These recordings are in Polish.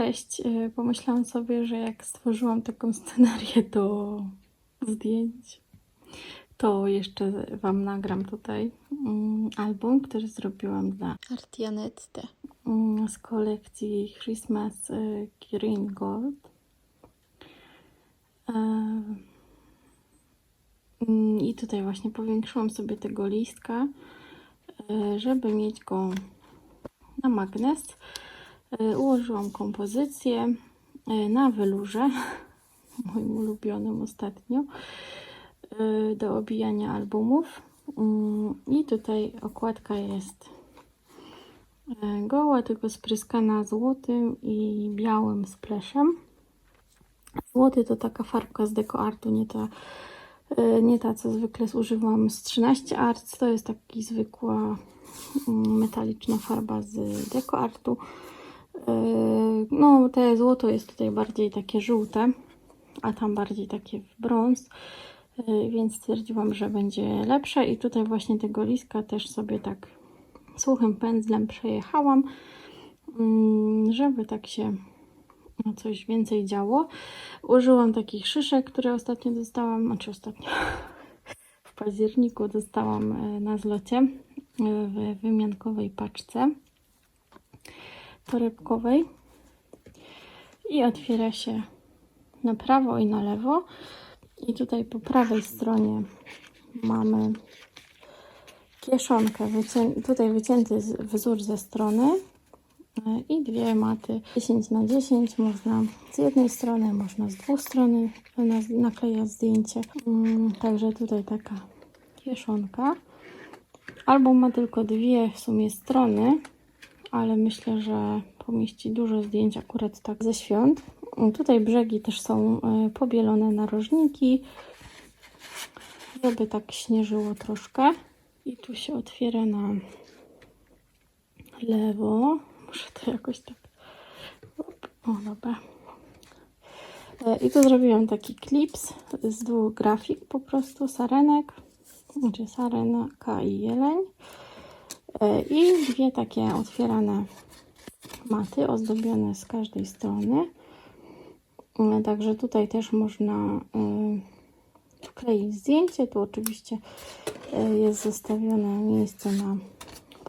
Cześć. Y, Pomyślałam sobie, że jak stworzyłam taką scenarię do zdjęć, to jeszcze Wam nagram tutaj mm, album, który zrobiłam dla Artianette. mm, z kolekcji Christmas y, Green Gold. E, mm, I tutaj właśnie powiększyłam sobie tego listka, y, żeby mieć go na magnes. Y, Ułożyłam kompozycję y, na welurze, moim ulubionym ostatnio, y, do obijania albumów. Mm, I tutaj okładka jest goła, tylko spryskana złotym i białym spleszem. Złoty to taka farbka z DecoArtu, nie ta, nie ta co zwykle używam z 13 Arts. To jest taki zwykła mm, metaliczna farba z DecoArtu. Yy, No, te złoto jest tutaj bardziej takie żółte, a tam bardziej takie w brąz, Yy, więc stwierdziłam, że będzie lepsze. I tutaj właśnie tego liska też sobie tak suchym pędzlem przejechałam, mm, żeby tak się coś więcej działo. Użyłam takich szyszek, które ostatnio dostałam, znaczy ostatnio w październiku dostałam yy, na zlocie yy, w wymiankowej paczce torebkowej i otwiera się na prawo i na lewo. I tutaj po prawej stronie mamy kieszonkę, wycię tutaj wycięty wzór ze strony e, i dwie maty 10 na 10 można z jednej strony, można z dwóch stron na- naklejać zdjęcie. Mm, Także tutaj taka kieszonka. Album ma tylko dwie w sumie strony, ale myślę, że pomieści dużo zdjęć akurat tak ze świąt. Tutaj brzegi też są e, pobielone narożniki, żeby tak śnieżyło troszkę. I tu się otwiera na lewo. Muszę to jakoś tak. O, dobra. E, I tu zrobiłam taki klips z dwóch grafik po prostu, sarenek, znaczy sarenka i jeleń. E, I dwie takie otwierane maty ozdobione z każdej strony. E, Także tutaj też można e, wkleić zdjęcie. Tu oczywiście jest zostawione miejsce na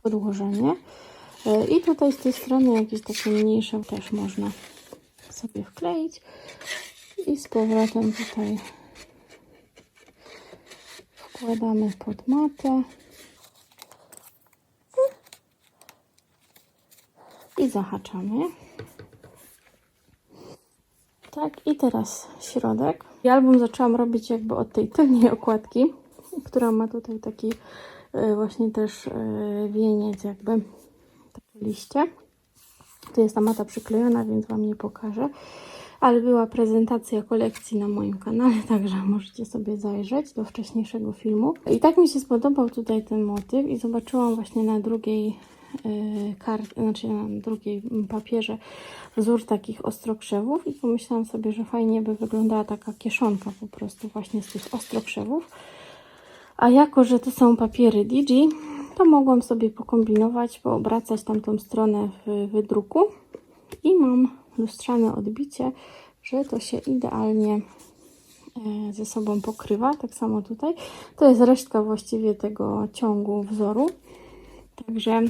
podłożenie. I tutaj z tej strony jakieś takie mniejsze też można sobie wkleić. I z powrotem tutaj wkładamy pod matę. Zahaczamy. Tak, i teraz środek. I album zaczęłam robić jakby od tej tylnej okładki, która ma tutaj taki e, właśnie też e, wieniec, jakby takie liście. Tu jest ta mata przyklejona, więc Wam nie pokażę. Ale była prezentacja kolekcji na moim kanale, także możecie sobie zajrzeć do wcześniejszego filmu. I tak mi się spodobał tutaj ten motyw i zobaczyłam właśnie na drugiej kart, znaczy na drugiej papierze wzór takich ostrokrzewów i pomyślałam sobie, że fajnie by wyglądała taka kieszonka po prostu właśnie z tych ostrokrzewów. A jako, że to są papiery Digi, to mogłam sobie pokombinować, poobracać tamtą stronę w wydruku i mam lustrzane odbicie, że to się idealnie e, ze sobą pokrywa. Tak samo tutaj. To jest resztka właściwie tego ciągu wzoru. Także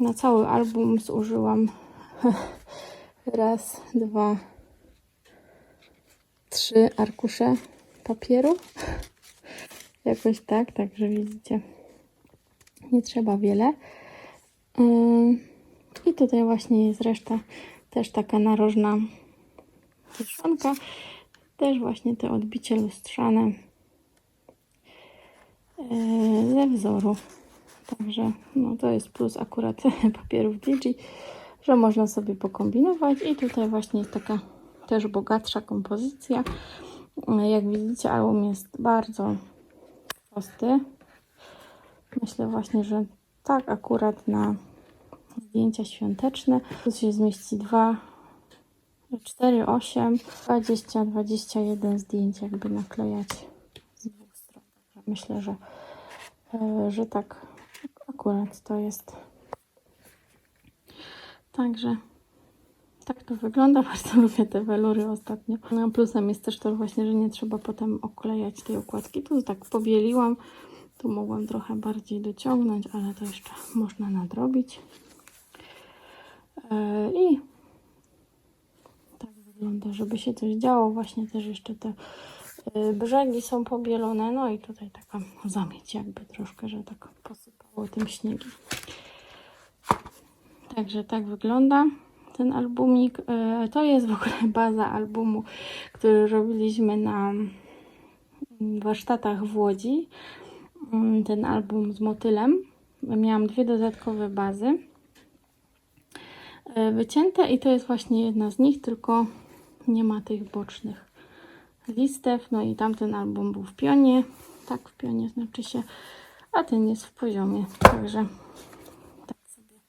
na cały album zużyłam raz, dwa, trzy arkusze papieru. Jakoś tak, także widzicie, nie trzeba wiele. I tutaj właśnie jest reszta, też taka narożna kieszonka. Też właśnie te odbicie lustrzane yy, ze wzoru. Także no, to jest plus akurat papierów Digi, że można sobie pokombinować. I tutaj właśnie jest taka też bogatsza kompozycja. Jak widzicie, album jest bardzo prosty. Myślę właśnie, że tak akurat na zdjęcia świąteczne. Tu się zmieści 2, 4, 8, 20, 21 zdjęć jakby naklejać z dwóch stron. Myślę, że, e, że tak akurat to jest. Także tak to wygląda. Bardzo lubię te welury ostatnio. No, plusem jest też to właśnie, że nie trzeba potem oklejać tej okładki. Tu tak pobieliłam. Tu mogłam trochę bardziej dociągnąć, ale to jeszcze można nadrobić. E, I tak wygląda, żeby się coś działo. Właśnie też jeszcze te y, brzegi są pobielone. No i tutaj taka zamieć jakby troszkę, że tak posypało tym śniegiem. Także tak wygląda ten albumik. E, To jest w ogóle baza albumu, który robiliśmy na warsztatach w Łodzi. Mm, Ten album z motylem. Miałam dwie dodatkowe bazy e, wycięte i to jest właśnie jedna z nich, tylko nie ma tych bocznych listew. No i tamten album był w pionie, tak w pionie znaczy się, a ten jest w poziomie. Także tak sobie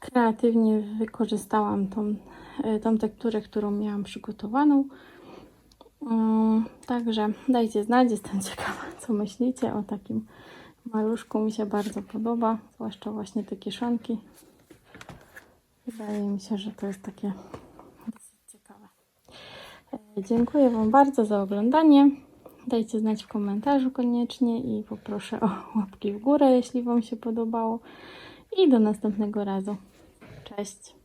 kreatywnie wykorzystałam tą, e, tą tekturę, którą miałam przygotowaną. Mm, Także dajcie znać, jestem ciekawa, co myślicie o takim maluszku. Mi się bardzo podoba, zwłaszcza właśnie te kieszonki. Wydaje mi się, że to jest takie dosyć ciekawe. E, Dziękuję Wam bardzo za oglądanie. Dajcie znać w komentarzu koniecznie i poproszę o łapki w górę, jeśli Wam się podobało. I do następnego razu. Cześć!